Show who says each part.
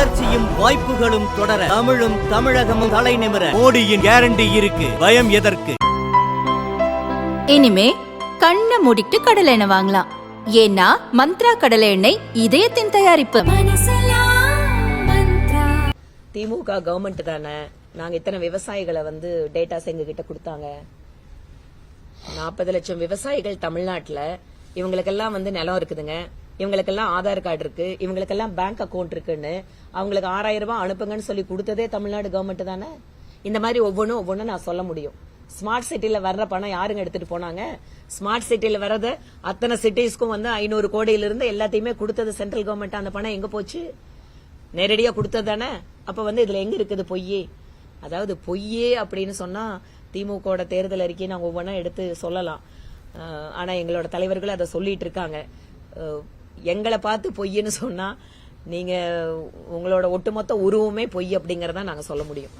Speaker 1: வளர்ச்சியும் வாய்ப்புகளும் தொடர தமிழும் தமிழகமும் தலை நிமிர. மோடியின் கேரண்டி இருக்கு. பயம் எதற்கு?
Speaker 2: இனிமே கண்ணை மூடிட்டு கடலை எண்ணெய் வாங்கலாம். ஏன்னா மந்த்ரா கடலை எண்ணெய் இதயத்தின் தயாரிப்பு.
Speaker 3: திமுக கவர்மெண்ட் தானே. நாங்க இத்தனை விவசாயிகளை வந்து டேட்டாஸ் எங்க கிட்ட கொடுத்தாங்க. நாற்பது லட்சம் விவசாயிகள் தமிழ்நாட்டுல. இவங்களுக்கெல்லாம் வந்து நிலம் இருக்குதுங்க. இவங்களுக்கெல்லாம் ஆதார் கார்டு இருக்கு இவங்களுக்கெல்லாம் பேங்க் அக்கௌண்ட் இருக்குன்னு அவங்களுக்கு ஆறாயிரம் ரூபாய் அனுப்புங்கன்னு சொல்லி கொடுத்ததே தமிழ்நாடு கவர்மெண்ட் தானே? இந்த மாதிரி ஒவ்வொன்றும் ஒவ்வொன்றும் நான் சொல்ல முடியும். ஸ்மார்ட் சிட்டில வர்ற பணம் யாருங்க எடுத்துட்டு போனாங்க? ஸ்மார்ட் சிட்டில வர்றத அத்தனை சிட்டிஸ்க்கும் வந்து ஐநூறு கோடியில இருந்து எல்லாத்தையுமே கொடுத்தது சென்ட்ரல் கவர்மெண்ட் அந்த பணம் எங்க போச்சு? நேரடியா கொடுத்தது தானே? அப்ப வந்து இதுல எங்க இருக்குது பொய்யே? அதாவது பொய்யே அப்படின்னு சொன்னா திமுகவோட தேர்தல் அறிக்கையை நாங்க ஒவ்வொன்றா எடுத்து சொல்லலாம். ஆனால் ஆனா எங்களோட தலைவர்கள் அதை சொல்லிட்டு இருக்காங்க. எங்களை பார்த்து பொய்ன்னு சொன்னா நீங்க உங்களோட ஒட்டுமொத்த உருவமே பொய் அப்படிங்கறத நாங்க சொல்ல முடியும்.